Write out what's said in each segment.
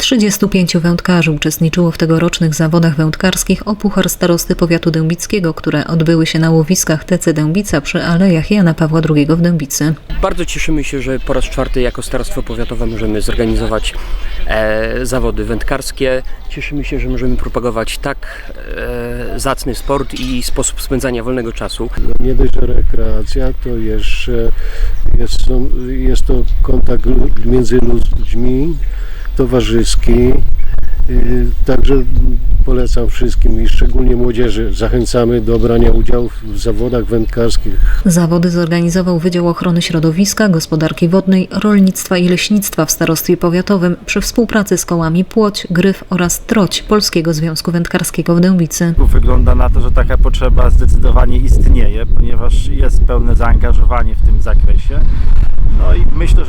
35 wędkarzy uczestniczyło w tegorocznych zawodach wędkarskich o Puchar Starosty Powiatu Dębickiego, które odbyły się na łowiskach TC Dębica przy Alejach Jana Pawła II w Dębicy. Bardzo cieszymy się, że po raz czwarty jako Starostwo Powiatowe możemy zorganizować e, zawody wędkarskie. Cieszymy się, że możemy propagować tak e, zacny sport i sposób spędzania wolnego czasu. Nie dość, że rekreacja, to jeszcze jest, jest to kontakt między ludźmi, towarzyski. Yy, Także polecam wszystkim i szczególnie młodzieży. Zachęcamy do brania udziału w zawodach wędkarskich. Zawody zorganizował Wydział Ochrony Środowiska, Gospodarki Wodnej, Rolnictwa i Leśnictwa w Starostwie Powiatowym przy współpracy z kołami Płoć, Gryf oraz Troć Polskiego Związku Wędkarskiego w Dębicy. Wygląda na to, że taka potrzeba zdecydowanie istnieje, ponieważ jest pełne zaangażowanie w tym zakresie.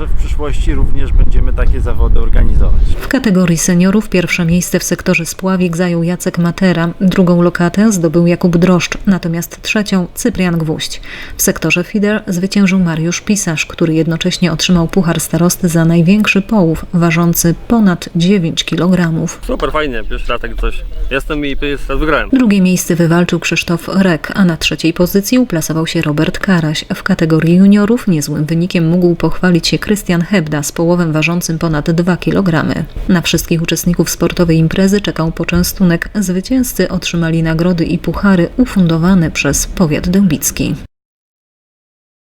Że w przyszłości również będziemy takie zawody organizować. W kategorii seniorów pierwsze miejsce w sektorze spławik zajął Jacek Matera, drugą lokatę zdobył Jakub Droszcz, natomiast trzecią Cyprian Gwóźdź. W sektorze feeder zwyciężył Mariusz Pisarz, który jednocześnie otrzymał puchar starosty za największy połów, ważący ponad 9 kg. Super, fajnie, pierwszy raz takie coś. Jestem i pierwszy raz wygrałem. Drugie miejsce wywalczył Krzysztof Rek, a na trzeciej pozycji uplasował się Robert Karaś. W kategorii juniorów niezłym wynikiem mógł pochwalić się Krystian Hebda z połowem ważącym ponad 2 kg. Na wszystkich uczestników sportowej imprezy czekał poczęstunek. Zwycięzcy otrzymali nagrody i puchary ufundowane przez powiat dębicki.